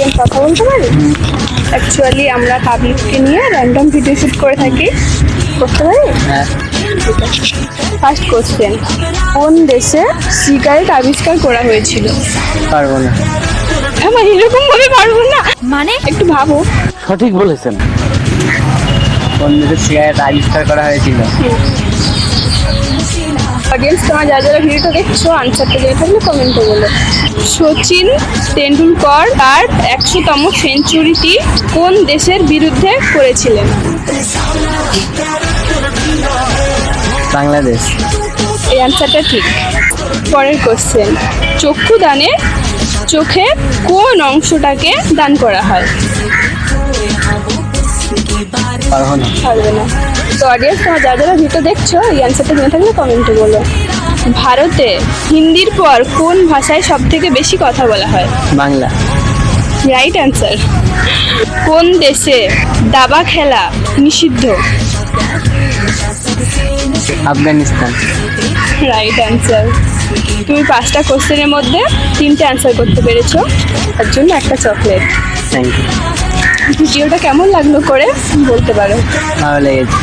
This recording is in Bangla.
আজকে কথা বলতে পারি? অ্যাকচুয়ালি আমরা কাবিরকে নিয়ে র্যান্ডম ভিডিও শুট করে থাকি। করতে পারি? হ্যাঁ। ফার্স্ট কোশ্চেন কোন দেশে সিগারেট আবিষ্কার করা হয়েছিল? পারব না। আমার এরকম ভাবে পারব না। মানে? একটু ভাবো। সঠিক বলেছেন। কোন দেশে সিগারেট আবিষ্কার করা হয়েছিল? অডিয়েন্স তোমার যারা যারা ভিডিওটা দেখছ আনসারটা জেনে থাকলে কমেন্টে বলো। সচিন তেন্ডুলকর তার একশোতম সেঞ্চুরিটি কোন দেশের বিরুদ্ধে করেছিলেন? বাংলাদেশ। এই অ্যান্সারটা ঠিক। পরের কোশ্চেন চক্ষু দানে চোখে কোন অংশটাকে দান করা হয়? পারব পারবে না। তো অডিয়েন্স তোমার যারা যারা ভিডিও দেখছ এই অ্যান্সারটা জেনে থাকলে কমেন্টে বলো। ভারতে হিন্দির পর কোন ভাষায় সব থেকে বেশি কথা বলা হয়? বাংলা। রাইট অ্যান্সার কোন দেশে দাবা খেলা নিষিদ্ধ? আফগানিস্তান। রাইট অ্যান্সার তুমি পাঁচটা কোশ্চেনের মধ্যে তিনটে অ্যান্সার করতে পেরেছ। তার জন্য একটা চকলেট থ্যাংক ইউ ভিডিওটা কেমন লাগল করে বলতে পারো। ভালো লেগেছে।